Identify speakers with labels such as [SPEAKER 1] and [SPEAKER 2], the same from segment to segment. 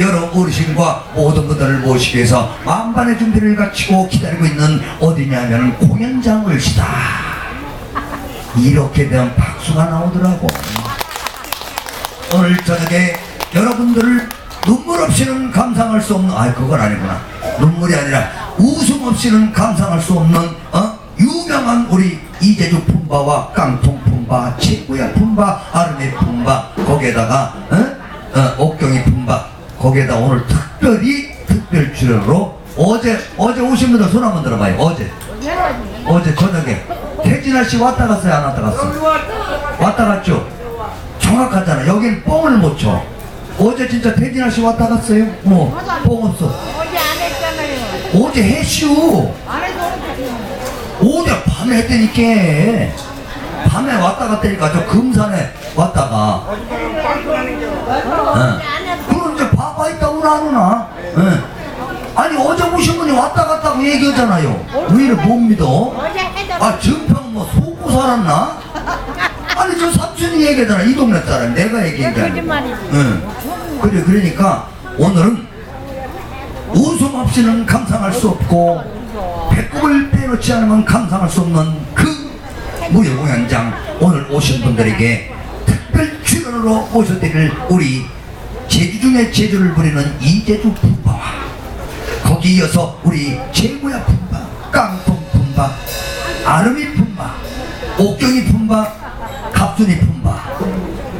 [SPEAKER 1] 여러 어르신과 모든 분들을 모시기 위해서 만반의 준비를 갖추고 기다리고 있는 어디냐면 공연장을 시다. 이렇게 되면 박수가 나오더라고. 오늘 저녁에 여러분들을 눈물 없이는 감상할 수 없는 아 그건 아니구나. 눈물이 아니라 웃음 없이는 감상할 수 없는 어? 유명한 우리 이재주 품바와 깡통 품바 최고야 품바 아르메 품바. 거기에다가 어? 어, 옥경이 품바 거기에다 오늘 특별히 특별 출연으로 어제 어제 오신 분들 손 한번 들어봐요 어제 어제 저녁에 태진아 씨 왔다 갔어요 안 왔다 갔어요 왔다 갔죠 정확하잖아. 여긴 뻥을 못 쳐. 어제 진짜 태진아 씨 왔다 갔어요? 뭐, 뻥 없어.
[SPEAKER 2] 어제 안 했잖아요.
[SPEAKER 1] 어제.
[SPEAKER 2] 안 해도
[SPEAKER 1] 어제 밤에 했다니까. 밤에 왔다 갔다니까. 저 금산에 왔다가. 응. 그럼 이제 바빠 있다고 나누나? 응. 아니, 어제 오신 분이 왔다 갔다고 얘기하잖아요. 왜 이래 못 믿어? 아, 전평 뭐 속고 살았나? 아니, 저 삼촌이 얘기하잖아. 이 동네 사람. 내가 얘기한 게.
[SPEAKER 2] 거짓말이지.
[SPEAKER 1] 응. 그래, 그러니까 오늘은 웃음 없이는 감상할 수 없고 배꼽을 빼놓지 않으면 감상할 수 없는 그 무용공연장 오늘 오신 분들에게 특별 출연으로 모셔드릴 우리 제주 중에 제주를 부리는 이제주 품바와 거기 이어서 우리 최고야 품바, 깡통 품바, 아름이 품바, 옥경이 품바, 갑순이 품바.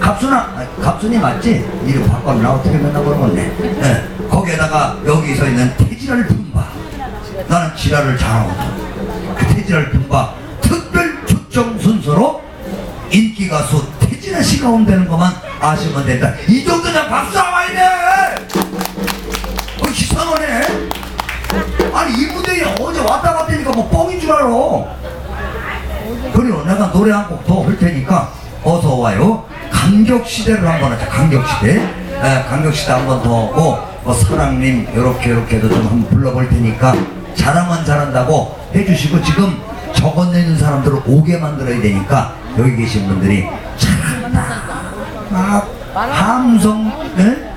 [SPEAKER 1] 갑순아, 아, 갑순이 맞지? 이름 바꿔면 나 어떻게 맨날 모르겠네. 예, 거기에다가 여기 서 있는 태지랄 품바. 나는 지랄을 잘하거든. 그 태지랄 품바 특별 초청 순서로 인기 가수 태진아 씨가 온다는 것만 아시면 된다. 이 정도면 박수 나와야 돼! 어, 이상하네. 아니 이 무대에 어제 왔다 갔다니까 뭐 뻥인 줄 알아. 그리고 내가 노래 한 곡 더 할 테니까 어서 와요. 감격 시대를 한번 하자. 감격 시대. 에, 감격 시대 한 번 더 하고 뭐 사랑님 요렇게 요렇게도 좀 한번 불러볼 테니까 잘하면 잘한다고 해주시고 지금 적어내는 사람들을 오게 만들어야 되니까 여기 계신 분들이 잘한다. 막 함성 에?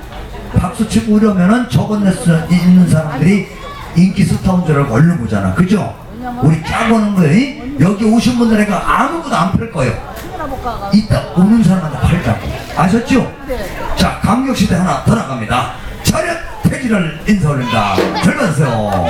[SPEAKER 1] 박수 치고 이러면은 적어낼 수 있는 사람들이 인기 스타운 줄 알고 얼른 보잖아. 그죠? 우리 짜고 는 거예요. 여기 오신 분들에게 아무것도 안 팔 거예요. 이따 오는 사람한테 팔자고. 아셨죠? 자, 강력시대 하나 더 나갑니다. 차렷 태기를 인사. 잘 받으세요.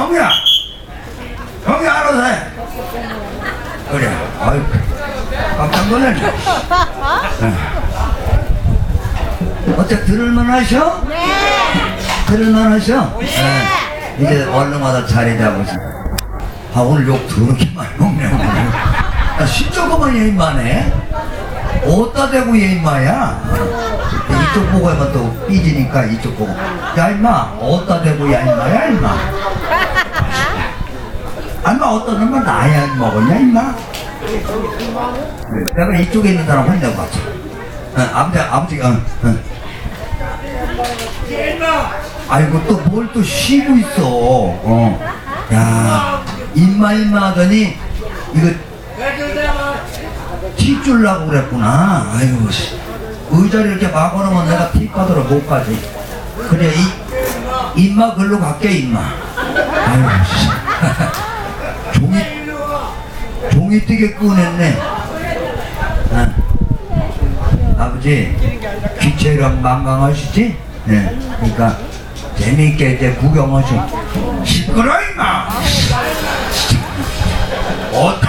[SPEAKER 1] 형이야. 형이 알아서 해. 그래. 아유 깜짝 놀랐네. 네. 어째 들을만 하셔?
[SPEAKER 2] 네.
[SPEAKER 1] 들을만 하셔? 네. 이제 얼른 와서 자리 잡으시. 아 오늘 욕 더럽게 많이 먹네 오늘. 아, 신조그만 예인마네 어디다 대고 예인마야? 이쪽 보고 하면 또 삐지니까 이쪽 보고. 야 임마. 어디다 대고 야 임마야 임마 아마 어떤 놈은 나야 먹었냐 임마 내가 이쪽에 있는 사람 혼내고 갔어 어, 아버지 아버지 어, 어. 아이고 또 뭘 또 쉬고 있어 어. 야 임마 임마 하더니 이거 티 줄라고 그랬구나 아이고 씨. 의자를 이렇게 막아놓으면 내가 티 받으러 못 가지 그래 이 임마 글로 갈게 임마 아이고 씨. 종이 종이 뛰게 꺼냈네 어. 아버지 귀체랑 망강하시지? 네. 그러니까 재미있게 이제 구경하셔. 시끄러 임마.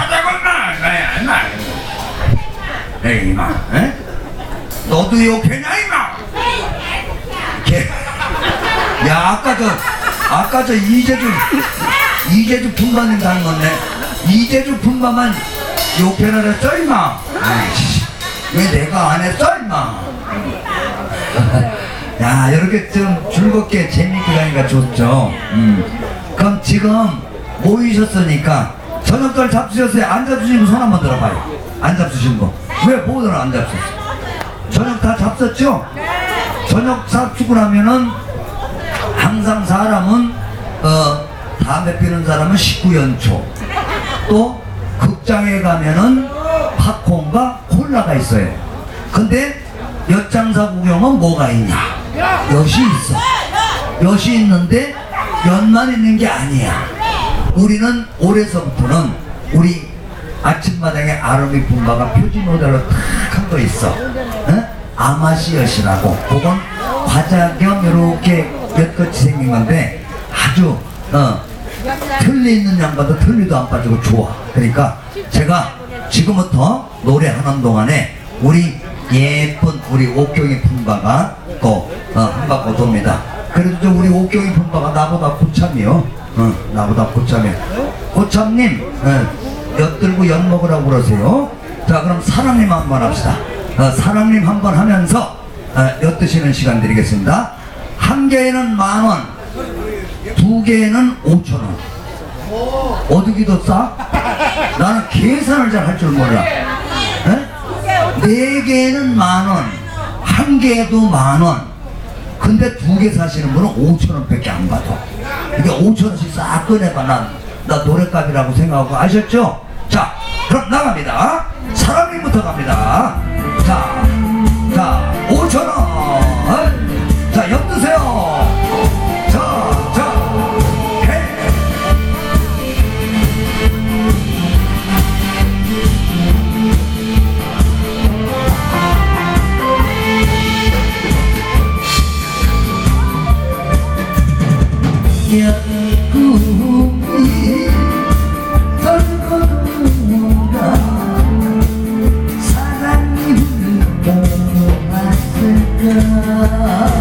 [SPEAKER 1] 대고 임마. 임마야 임마. 에이 임마. 에? 너도 욕했냐 임마. 걔. 야 아까 저 아까 저 이재주 이재주 분반님 닮았네. 이재주 분반만 욕해라 그랬어 임마. 왜 내가 안 했어 임마. 야 이렇게 좀 즐겁게 재밌게 가니까 좋죠 음. 그럼 지금 모이셨으니까 저녁들 잡수셨어요 안 잡수신 분손 한번 들어봐요 안 잡수신 거왜 모두는 안 잡수셨어 저녁 다 잡섰죠 저녁 잡수고 나면은 항상 사람은 어 담배 피는 사람은 19연초. 또 극장에 가면은 팝콘과 콜라가 있어요. 근데 엿장사 구경은 뭐가 있냐? 엿이 있어. 엿이 있는데 엿만 있는 게 아니야. 우리는 올해서부터는 우리 아침마당에 아름이 분바가 표지 모델로 탁 한 거 있어. 응? 아마시 엿이라고. 그건 과자 겸 이렇게 엿같이 생긴 건데 아주 어, 틀리 있는 양반도 틀리도 안 빠지고 좋아. 그러니까 제가 지금부터 노래하는 동안에 우리 예쁜 우리 옥경이 품바가 또 어, 한바퀴 돕니다. 그래도 저 우리 옥경이 품바가 나보다 고참이요. 어, 나보다 고참이요. 고참님, 어, 엿 들고 엿 먹으라고 그러세요. 자, 그럼 사랑님 한 번 합시다. 어, 사랑님 한 번 하면서 어, 엿 드시는 시간 드리겠습니다. 한 개에는 만 원, 두 개에는 오천 원. 어디 기 더 싸? 나는 계산을 잘 할 줄 몰라. 에? 네 개는 만 원, 한 개도 만 원. 근데 두 개 사시는 분은 오천 원밖에 안 받아. 이게 오천 원씩 싹 꺼내봐. 난, 나 노래값이라고 생각하고 아셨죠? 자, 그럼 나갑니다. 사람님부터 갑니다. 자, 자, 오천 원. 자, 엿 드세요. now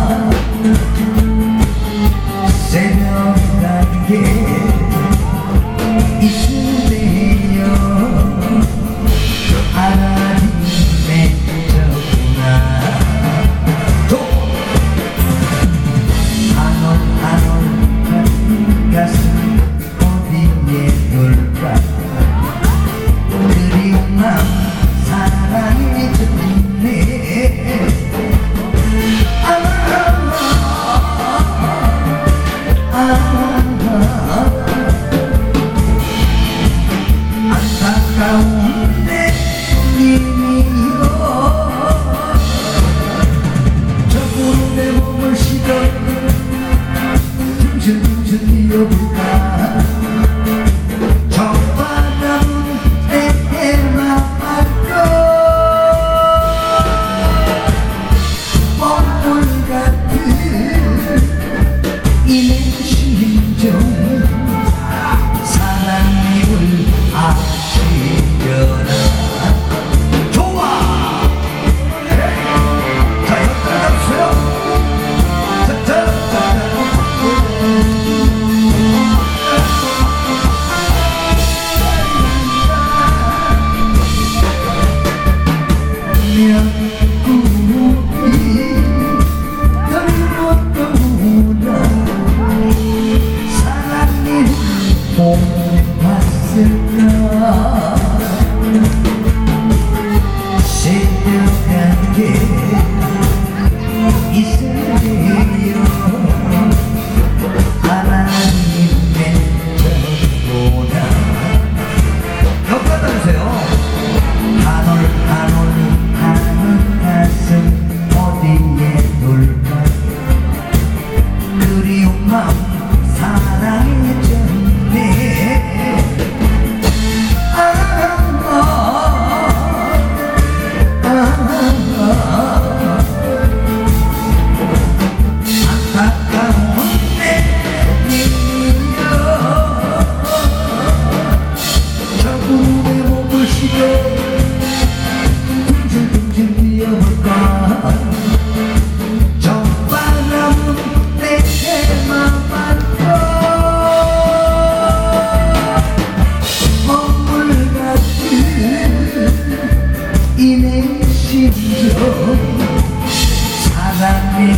[SPEAKER 1] 사랑을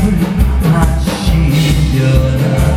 [SPEAKER 1] 마시려나